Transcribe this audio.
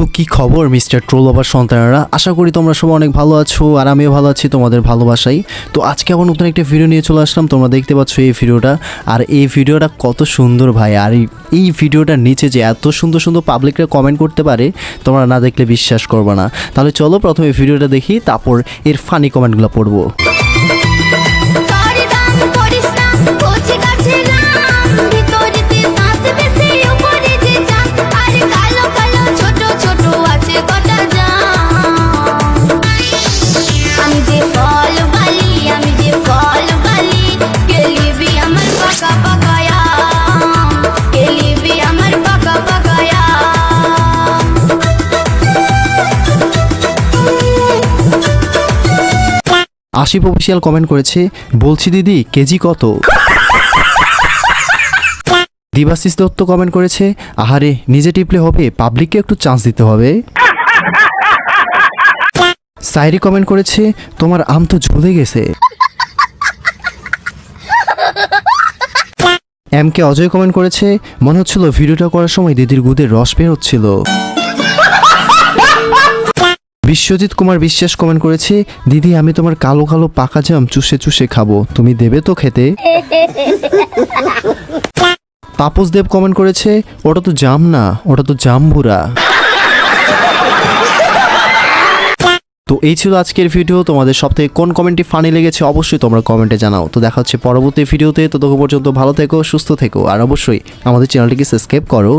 তো কি খবর, মিস্টার ট্রোল ওভার সন্তানেরা? আশা করি তোমরা সবাই অনেক ভালো আছো আর আমিও ভালো আছি তোমাদের ভালোবাসাই। তো আজকে আবার নতুন একটা ভিডিও নিয়ে চলে আসলাম, তোমরা দেখতে পাচ্ছ এই ভিডিওটা আর এই ভিডিওটা কত সুন্দর ভাই, আর এই- এই ভিডিওটার নিচে যে এত সুন্দর সুন্দর পাবলিকরা কমেন্ট করতে পারে, তোমরা না দেখলে বিশ্বাস করবে না। তাহলে চলো প্রথমে ভিডিওটা দেখি, তারপর এর ফানি কমেন্টগুলো পড়ব। আশিপ অফিসিয়াল কমেন্ট করেছে, বলছি দিদি, কেজি কত? দিবাশিস দত্ত কমেন্ট করেছে, আহারে, নিজে টিপলে হবে, পাবলিককে একটু চান্স দিতে হবে। সাইরি কমেন্ট করেছে, তোমার আম তো ঝুলে গেছে। এম কে অজয় কমেন্ট করেছে, মনে হচ্ছিল ভিডিওটা করার সময় দিদির গুদের রস বের হচ্ছিল। বিশ্বজিৎ কুমার বিশ্বাস কমেন্ট করেছে, দিদি, আমি তোমার কালো কালো পাকা জাম চুষে চুষে খাব। তুমি দেবে তো খেতে? তাপস দেব কমেন্ট করেছে, ওটা তো জাম না, ওটা তো জাম্বুরা। তো এই ছিল আজকের ভিডিও তোমাদের সবথেকে কোন কমেন্টটি ফানি লেগেছে অবশ্যই তোমরা কমেন্টে জানাও। তো দেখা হচ্ছে পরবর্তী ভিডিওতে ততক্ষণ পর্যন্ত ভালো থেকো, সুস্থ থেকো, আর অবশ্যই আমাদের চ্যানেলটিকে সাবস্ক্রাইব করো।